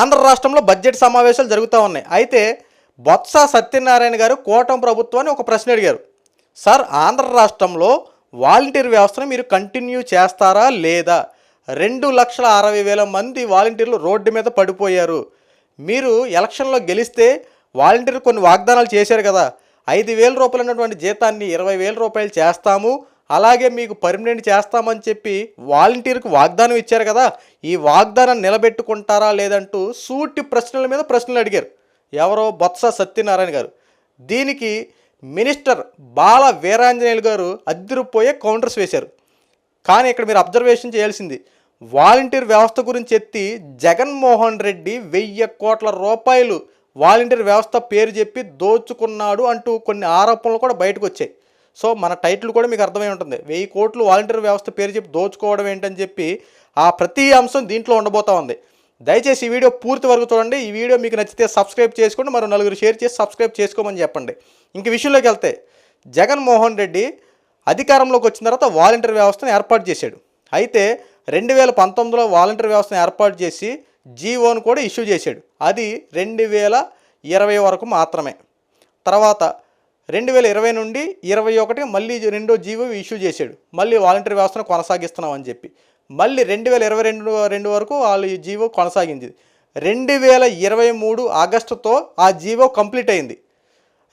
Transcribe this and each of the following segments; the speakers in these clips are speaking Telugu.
ఆంధ్ర రాష్ట్రంలో బడ్జెట్ సమావేశాలు జరుగుతూ ఉన్నాయి. అయితే బొత్స సత్యనారాయణ గారు కూటమి ప్రభుత్వాన్ని ఒక ప్రశ్న అడిగారు. సార్ ఆంధ్ర రాష్ట్రంలో వాలంటీర్ వ్యవస్థను మీరు కంటిన్యూ చేస్తారా లేదా? రెండు లక్షల అరవై వేల మంది వాలంటీర్లు రోడ్డు మీద పడిపోయారు. మీరు ఎలక్షన్లో గెలిస్తే వాలంటీర్లు కొన్ని వాగ్దానాలు చేశారు కదా. ఐదు వేల రూపాయలు ఉన్నటువంటి జీతాన్ని ఇరవై వేల రూపాయలు చేస్తాము. అలాగే మీకు పర్మనెంట్ చేస్తామని చెప్పి వాలంటీర్కి వాగ్దానం ఇచ్చారు కదా ఈ వాగ్దానం నిలబెట్టుకుంటారా లేదంటూ సూటి ప్రశ్నల మీద ప్రశ్నలు అడిగారు. ఎవరో బొత్స సత్యనారాయణ గారు. దీనికి మినిస్టర్ బాల వీరాంజనేయులు గారు అద్దరిపోయే కౌంటర్స్ వేశారు. కానీ ఇక్కడ మీరు అబ్జర్వేషన్ చేయాల్సింది వాలంటీర్ వ్యవస్థ గురించి ఎత్తి జగన్మోహన్ రెడ్డి వెయ్యి కోట్ల రూపాయలు వాలంటీర్ వ్యవస్థ పేరు చెప్పి దోచుకున్నాడు అంటూ కొన్ని ఆరోపణలు కూడా బయటకు వచ్చాయి. సో మన టైటిల్ కూడా మీకు అర్థమై ఉంటుంది. వెయ్యి కోట్లు వాలంటీర్ వ్యవస్థ పేరు చెప్పి దోచుకోవడం ఏంటని చెప్పి ఆ ప్రతి అంశం దీంట్లో ఉండబోతా ఉంది. దయచేసి ఈ వీడియో పూర్తి వరకు చూడండి. ఈ వీడియో మీకు నచ్చితే సబ్స్క్రైబ్ చేసుకోండి. మరో నలుగురు షేర్ చేసి సబ్స్క్రైబ్ చేసుకోమని చెప్పండి. ఇంక విషయంలోకి వెళ్తే జగన్మోహన్ రెడ్డి అధికారంలోకి వచ్చిన తర్వాత వాలంటీర్ వ్యవస్థను ఏర్పాటు చేశాడు. అయితే రెండు వేల పంతొమ్మిదిలో వాలంటీర్ వ్యవస్థను ఏర్పాటు చేసి జీవోను కూడా ఇష్యూ చేశాడు. అది రెండు వేల ఇరవై వరకు మాత్రమే. తర్వాత రెండు వేల ఇరవై నుండి ఇరవై ఒకటి మళ్ళీ రెండో జీవో ఇష్యూ చేశాడు. మళ్ళీ వాలంటీర్ వ్యవస్థను కొనసాగిస్తున్నాం అని చెప్పి. మళ్ళీ రెండు వేల ఇరవై రెండు రెండు వరకు వాళ్ళు ఈ జీవో కొనసాగింది. రెండు వేల ఇరవై మూడు ఆగస్టుతో ఆ జీవో కంప్లీట్ అయింది.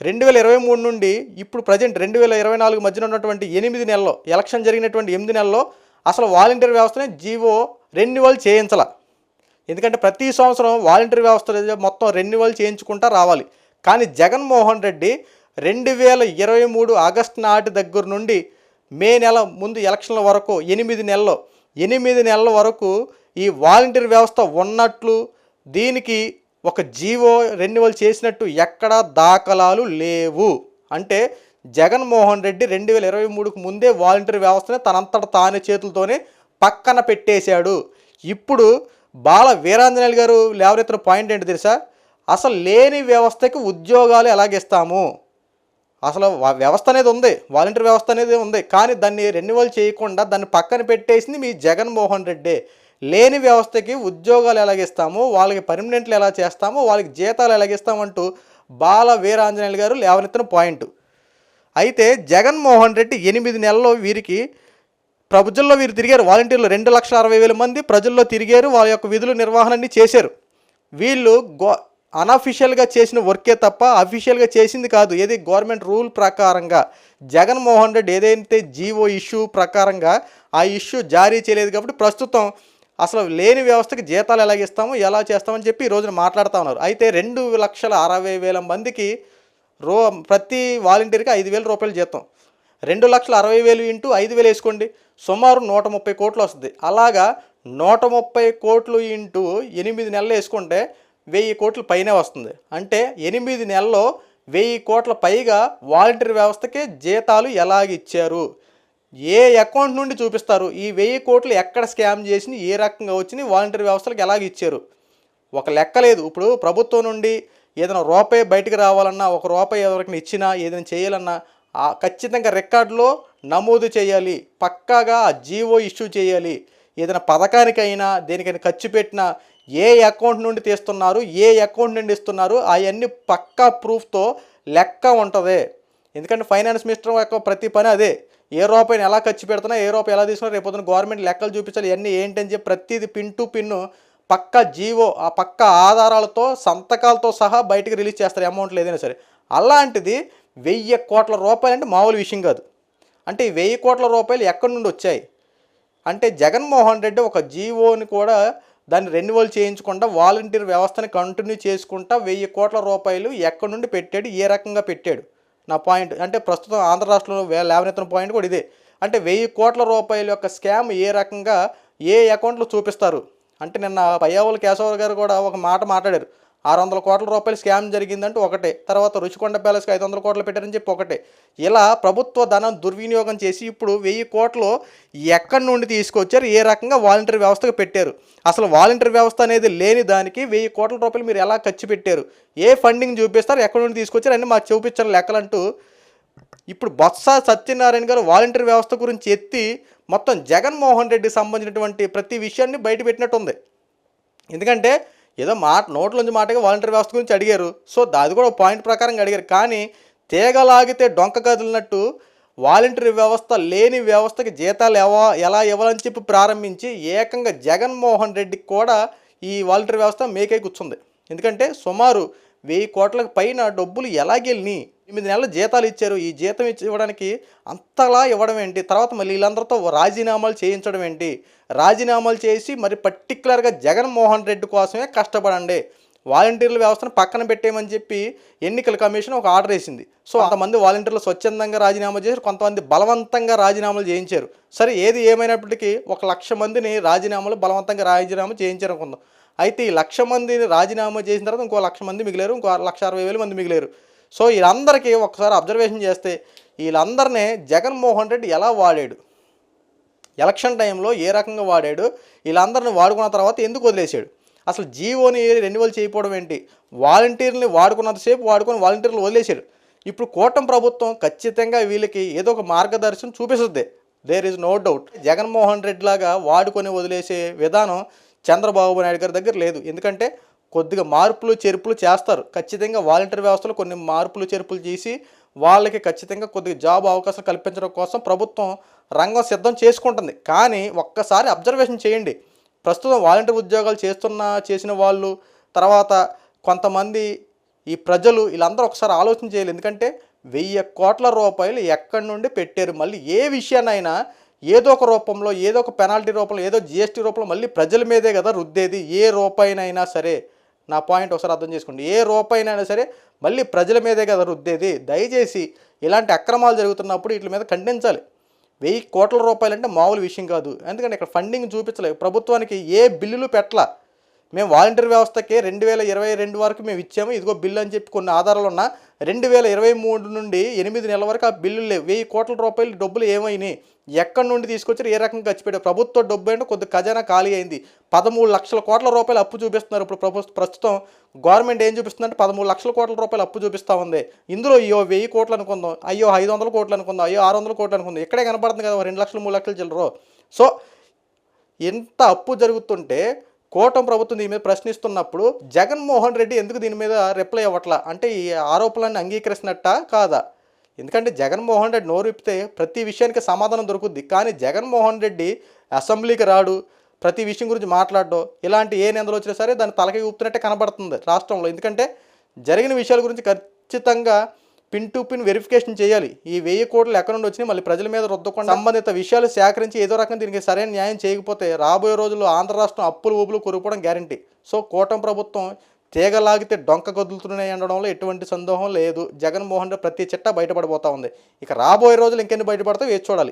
రెండు వేల ఇరవై మూడు నుండి ఇప్పుడు ప్రజెంట్ రెండు వేల ఇరవై నాలుగు మధ్యన ఉన్నటువంటి ఎనిమిది నెలల్లో ఎలక్షన్ జరిగినటువంటి ఎనిమిది నెలల్లో అసలు వాలంటీర్ వ్యవస్థని జీవో రెన్యువల్ చేయించాల. ఎందుకంటే ప్రతి సంవత్సరం వాలంటీర్ వ్యవస్థ మొత్తం రెన్యువల్ చేయించుకుంటా రావాలి. కానీ జగన్మోహన్ రెడ్డి రెండు వేల ఇరవై మూడు ఆగస్టు నాటి దగ్గర నుండి మే నెల ముందు ఎలక్షన్ల వరకు ఎనిమిది నెలలు. ఎనిమిది నెలల వరకు ఈ వాలంటీర్ వ్యవస్థ ఉన్నట్లు దీనికి ఒక జీవో రెన్యువల్ చేసినట్టు ఎక్కడా దాఖలాలు లేవు. అంటే జగన్మోహన్ రెడ్డి రెండు వేల ఇరవై మూడుకు ముందే వాలంటీర్ వ్యవస్థని తనంతట తానే చేతులతోనే పక్కన పెట్టేశాడు. ఇప్పుడు బాల వీరాంజనేయులు గారు లేవనెత్తిన పాయింట్ ఏంటి తెలుసా? అసలు లేని వ్యవస్థకి ఉద్యోగాలు ఎలాగిస్తాము అసలు వ్యవస్థ అనేది ఉంది వాలంటీర్ వ్యవస్థ అనేది ఉంది కానీ దాన్ని రెన్యువల్ చేయకుండా దాన్ని పక్కన పెట్టేసింది మీ జగన్మోహన్ రెడ్డి. లేని వ్యవస్థకి ఉద్యోగాలు ఎలాగిస్తాము వాళ్ళకి పర్మనెంట్లు ఎలా చేస్తాము వాళ్ళకి జీతాలు ఎలాగిస్తామంటూ బాల వీరాంజనేయులు గారు లేవనెత్తిన పాయింట్. అయితే జగన్మోహన్ రెడ్డి ఎనిమిది నెలల్లో వీరికి ప్రజల్లో వీరు తిరిగారు. వాలంటీర్లు రెండు లక్షల అరవై వేల మంది ప్రజల్లో తిరిగారు వాళ్ళ యొక్క విధులు నిర్వహణ అన్ని చేశారు. వీళ్ళు గో అనఫిషియల్గా చేసిన వర్కే తప్ప అఫీషియల్గా చేసింది కాదు. ఏది గవర్నమెంట్ రూల్ ప్రకారంగా జగన్మోహన్ రెడ్డి ఏదైతే జీవో ఇష్యూ ప్రకారంగా ఆ ఇష్యూ జారీ చేయలేదు కాబట్టి ప్రస్తుతం అసలు లేని వ్యవస్థకి జీతాలు ఎలా ఇస్తాము ఎలా చేస్తామని చెప్పి ఈ రోజున మాట్లాడుతూ ఉన్నారు. అయితే రెండు లక్షల అరవై వేల మందికి రో ప్రతి వాలంటీర్కి ఐదు వేల రూపాయలు జీతం. రెండు లక్షల అరవై వేలు ఇంటూ ఐదు వేలు వేసుకోండి. సుమారు నూట ముప్పై కోట్లు వస్తుంది. అలాగా నూట ముప్పై కోట్లు ఇంటూ ఎనిమిది నెలలు వేసుకుంటే వెయ్యి కోట్ల పైనే వస్తుంది. అంటే ఎనిమిది నెలల్లో వెయ్యి కోట్ల పైగా వాలంటీర్ వ్యవస్థకి జీతాలు ఎలాగిచ్చారు ఏ అకౌంట్ నుండి చూపిస్తారు? ఈ వెయ్యి కోట్లు ఎక్కడ స్కామ్ చేసి ఏ రకంగా వచ్చినాయి వాలంటీర్ వ్యవస్థలకు ఎలాగ ఇచ్చారు? ఒక లెక్క లేదు. ఇప్పుడు ప్రభుత్వం నుండి ఏదైనా రూపాయి బయటకు రావాలన్నా ఒక రూపాయి ఎవరికైనా ఇచ్చినా ఏదైనా చేయాలన్నా ఆ ఖచ్చితంగా రికార్డులో నమోదు చేయాలి. పక్కాగా ఆ జీవో ఇష్యూ చేయాలి. ఏదైనా పథకానికైనా దేనికైనా ఖర్చు పెట్టినా ఏ అకౌంట్ నుండి తీస్తున్నారు ఏ అకౌంట్ నుండి ఇస్తున్నారు అవన్నీ పక్కా ప్రూఫ్తో లెక్క ఉంటుంది. ఎందుకంటే ఫైనాన్స్ మినిస్టర్ యొక్క ప్రతి పని అదే. ఏ రూపాయిని ఎలా ఖర్చు పెడుతున్నా ఏ రూపాయి ఎలా తీసుకున్నా రేపు గవర్నమెంట్ లెక్కలు చూపించాలి ఇవన్నీ ఏంటని చెప్పి ప్రతిది పిన్ టు పిన్ను పక్క జీవో ఆ పక్క ఆధారాలతో సంతకాలతో సహా బయటకు రిలీజ్ చేస్తారు అమౌంట్లు ఏదైనా సరే. అలాంటిది వెయ్యి కోట్ల రూపాయలు అంటే మామూలు విషయం కాదు. అంటే ఈ వెయ్యి కోట్ల రూపాయలు ఎక్కడి నుండి వచ్చాయి? అంటే జగన్మోహన్ రెడ్డి ఒక జీవోని కూడా దాన్ని రెన్యువల్ చేయించకుండా వాలంటీర్ వ్యవస్థని కంటిన్యూ చేసుకుంటా వెయ్యి కోట్ల రూపాయలు ఎక్కడి నుండి పెట్టాడు ఏ రకంగా పెట్టాడు? నా పాయింట్ అంటే ప్రస్తుతం ఆంధ్ర రాష్ట్రంలో వే- లేవనెత్తిన పాయింట్ కూడా ఇదే. అంటే వెయ్యి కోట్ల రూపాయల యొక్క స్కామ్ ఏ రకంగా ఏ అకౌంట్లో చూపిస్తారు? అంటే నిన్న పయ్యావుల కేశవ గారు కూడా ఒక మాట మాట్లాడారు. ఆరు వందల కోట్ల రూపాయలు స్కామ్ జరిగిందంటే ఒకటే. తర్వాత రుచికొండ ప్యాలెస్కి ఐదు వందల కోట్లు పెట్టారని చెప్పి ఒకటే. ఇలా ప్రభుత్వ ధనం దుర్వినియోగం చేసి ఇప్పుడు వెయ్యి కోట్లు ఎక్కడి నుండి తీసుకొచ్చారు? ఏ రకంగా వాలంటీర్ వ్యవస్థకు పెట్టారు? అసలు వాలంటీర్ వ్యవస్థ అనేది లేని దానికి వెయ్యి కోట్ల రూపాయలు మీరు ఎలా ఖర్చు పెట్టారు? ఏ ఫండింగ్ చూపిస్తారు? ఎక్కడి నుండి తీసుకొచ్చారు? అన్నీ మాకు చూపించారు లెక్కలంటూ ఇప్పుడు బొత్స సత్యనారాయణ గారు వాలంటీర్ వ్యవస్థ గురించి ఎత్తి మొత్తం జగన్మోహన్ రెడ్డికి సంబంధించినటువంటి ప్రతి విషయాన్ని బయట పెట్టినట్టుంది. ఎందుకంటే ఏదో మాట నోట్లోంచి మాటగా వాలంటీర్ వ్యవస్థ గురించి అడిగారు. సో అది కూడా పాయింట్ ప్రకారంగా అడిగారు. కానీ తీగలాగితే డొంక కదిలినట్టు వాలంటీర్ వ్యవస్థ లేని వ్యవస్థకి జీతాలు ఎవ ఎలా ఇవ్వాలని చెప్పి ప్రారంభించి ఏకంగా జగన్మోహన్ రెడ్డికి కూడా ఈ వాలంటీర్ వ్యవస్థ మేకై కూర్చుంది. ఎందుకంటే సుమారు వెయ్యి కోట్లకు పైన డబ్బులు ఎలాగెళ్ళినాయి? ఎనిమిది నెలల జీతాలు ఇచ్చారు. ఈ జీతం ఇచ్చి ఇవ్వడానికి అంతలా ఇవ్వడం ఏంటి? తర్వాత మళ్ళీ వీళ్ళందరితో రాజీనామాలు చేయించడం ఏంటి? రాజీనామాలు చేసి మరి పర్టికులర్గా జగన్మోహన్ రెడ్డి కోసమే కష్టపడండి. వాలంటీర్ల వ్యవస్థను పక్కన పెట్టేయమని చెప్పి ఎన్నికల కమిషన్ ఒక ఆర్డర్ వేసింది. సో అంతమంది వాలంటీర్లు స్వచ్ఛందంగా రాజీనామా చేశారు. కొంతమంది బలవంతంగా రాజీనామాలు చేయించారు. సరే ఏది ఏమైనప్పటికీ ఒక లక్ష మందిని రాజీనామాలు బలవంతంగా రాజీనామా చేయించారు అనుకుందాం. అయితే ఈ లక్ష మందిని రాజీనామా చేసిన తర్వాత ఇంకో లక్ష మంది మిగిలారు. ఇంకో లక్ష అరవై వేల మంది మిగిలారు. సో వీళ్ళందరికీ ఒకసారి అబ్జర్వేషన్ చేస్తే వీళ్ళందరినీ జగన్మోహన్ రెడ్డి ఎలా వాడాడు? ఎలక్షన్ టైంలో ఏ రకంగా వాడాడు? వీళ్ళందరిని వాడుకున్న తర్వాత ఎందుకు వదిలేశాడు? అసలు జీవోని రెన్యువల్ చేయకపోవడం ఏంటి? వాలంటీర్ని వాడుకున్నంతసేపు వాడుకొని వాలంటీర్లు వదిలేశాడు ఇప్పుడు కూటమి ప్రభుత్వం ఖచ్చితంగా వీళ్ళకి ఏదో ఒక మార్గదర్శనం చూపిస్తుంది. There is no doubt Jaganmohan Reddy లాగా వాడుకొని వదిలేసే విధానం చంద్రబాబు నాయుడు గారి దగ్గర లేదు. ఎందుకంటే కొద్దిగా మార్పులు చేర్పులు చేస్తారు. ఖచ్చితంగా వాలంటీర్ వ్యవస్థలో కొన్ని మార్పులు చేర్పులు చేసి వాళ్ళకి ఖచ్చితంగా కొద్దిగా జాబ్ అవకాశం కల్పించడం కోసం ప్రభుత్వం రంగం సిద్ధం చేసుకుంటుంది. కానీ ఒక్కసారి అబ్జర్వేషన్ చేయండి. ప్రస్తుతం వాలంటీర్ ఉద్యోగాలు చేస్తున్న చేసిన వాళ్ళు తర్వాత కొంతమంది ఈ ప్రజలు వీళ్ళందరూ ఒకసారి ఆలోచన చేయాలి. ఎందుకంటే వెయ్యి కోట్ల రూపాయలు ఎక్కడి నుండి పెట్టారు? మళ్ళీ ఏ విషయానైనా ఏదో ఒక రూపంలో ఏదో ఒక పెనాల్టీ రూపంలో ఏదో జిఎస్టీ రూపంలో మళ్ళీ ప్రజల మీదే కదా రుద్దేది. ఏ రూపాయినైనా సరే నా పాయింట్ ఒకసారి అర్థం చేసుకోండి. ఏ రూపాయినైనా సరే మళ్ళీ ప్రజల మీదే కదా రుద్దేది. దయచేసి ఇలాంటి అక్రమాలు జరుగుతున్నప్పుడు వీటి మీద ఖండించాలి. వెయ్యి కోట్ల రూపాయలు అంటే మామూలు విషయం కాదు. ఎందుకంటే ఇక్కడ ఫండింగ్ చూపించలేదు. ప్రభుత్వానికి ఏ బిల్లులు పెట్టలా. మేము వాలంటీర్ వ్యవస్థకి రెండు వేల ఇరవై రెండు వరకు మేము ఇచ్చాము. ఇదిగో బిల్లు అని చెప్పి కొన్ని ఆధారాలు ఉన్నా రెండు వేల ఇరవై మూడు నుండి ఎనిమిది నెలల వరకు ఆ బిల్లులు లేవు. వెయ్యి కోట్ల రూపాయలు డబ్బులు ఏమైనాయి? ఎక్కడి నుండి తీసుకొచ్చారు? ఏ రకంగా ఖర్చు పెట్టారు? ప్రభుత్వ డబ్బు అంటే కొద్ది ఖజానా ఖాళీ అయింది. పదమూడు లక్షల కోట్ల రూపాయలు అప్పు చూపిస్తున్నారు. ఇప్పుడు ప్రభుత్వం ప్రస్తుతం గవర్నమెంట్ ఏం చూపిస్తుందంటే పదమూడు లక్షల కోట్ల రూపాయలు అప్పు చూపిస్తూ ఉంది. ఇందులో అయ్యో వెయ్యి కోట్లు అనుకుందాం. అయ్యో ఐదు వందల కోట్లు అనుకుందాం. అయ్యో ఆరు వందల కోట్లు అనుకుందాం. ఇక్కడే కనపడుతుంది కదా రెండు లక్షలు మూడు లక్షలు చిల్లరు. సో ఎంత అప్పు జరుగుతుంటే కూటమి ప్రభుత్వం దీని మీద ప్రశ్నిస్తున్నప్పుడు జగన్మోహన్ రెడ్డి ఎందుకు దీని మీద రిప్లై అవ్వట్లా? అంటే ఈ ఆరోపణలను అంగీకరిస్తున్నట్ట కాదా? ఎందుకంటే జగన్మోహన్ రెడ్డి నోరు విప్పితే ప్రతి విషయానికి సమాధానం దొరుకుద్ది. కానీ జగన్మోహన్ రెడ్డి అసెంబ్లీకి రాడు ప్రతి విషయం గురించి మాట్లాడడం ఇలాంటి ఏ నిందలు వచ్చినా సరే దాన్ని తలకి ఊపుతున్నట్టే కనబడుతుంది రాష్ట్రంలో. ఎందుకంటే జరిగిన విషయాల గురించి ఖచ్చితంగా పిన్ టు పిన్ వెరిఫికేషన్ చేయాలి. ఈ వెయ్యి కోట్లు ఎక్కడ నుండి వచ్చినాయి? మళ్ళీ ప్రజల మీద రుద్దకుండా సంబంధిత విషయాలు సేకరించి ఏదో రకంగా దీనికి సరైన న్యాయం చేయకపోతే రాబోయే రోజుల్లో ఆంధ్ర రాష్ట్రం అప్పులు ఊపులు కొరుకోవడం గ్యారంటీ సో కూటమి ప్రభుత్వం తీగలాగితే డొంక కదులుతున్నాయి అనడంలో ఎటువంటి సందేహం లేదు. జగన్మోహన్ రెడ్డి ప్రతి చిట్ట బయటపడిపోతా ఉంది. ఇక రాబోయే రోజులు ఇంకెన్ని బయటపడతాయి వేచి చూడాలి.